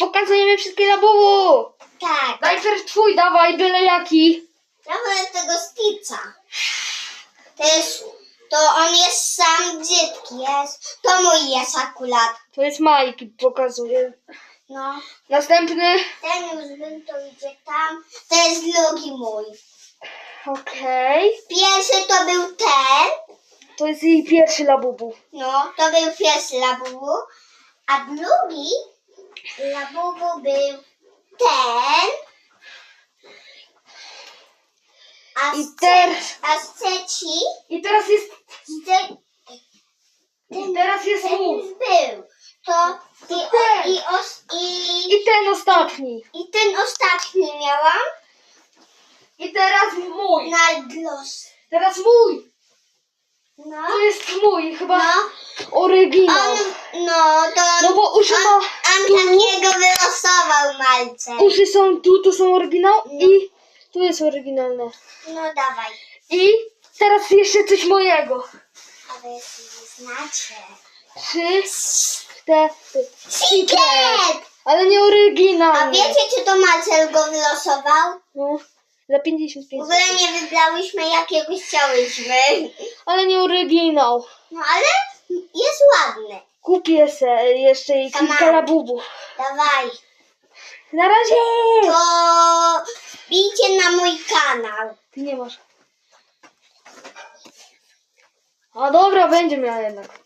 pokazujemy wszystkie labubu. Tak. Najpierw twój, dawaj, byle jaki. Ja wolę tego Stitcha. To jest, to on jest sam brzydki, jest. To mój jest akurat. To jest Majki, pokazuję. No. Następny. Ten już bym to idzie tam. To jest drugi mój. Okej. Pierwszy to był ten. To jest jej pierwszy labubu. No, to był pierwszy labubu. A drugi labubu był ten. A, I teraz- a trzeci I teraz jest. z te- I teraz jest ten już był. To i, o, i, os, i, I ten ostatni. i ten ostatni miałam I teraz mój. na gloss. Teraz mój. No. To jest mój, chyba No. oryginał. On, no, to No bo uszy on, ma on tu. takiego wylosował malce. Uszy są tu, to są oryginał i tu jest oryginalne. No dawaj. I teraz jeszcze coś mojego. A wy jeszcze nie znacie. Trzy, cztery. Secret! Ale nie A wiecie, czy to Marcel go wylosował? No, za W 55 ogóle zł. nie wybrałyśmy, jakiego chciałyśmy. Ale nie oryginał. No ale jest ładny. Kupię se jeszcze i kilka labubów. Dawaj. Na razie! To wbijcie na mój kanał. Ty nie masz. A dobra, będzie miała jednak.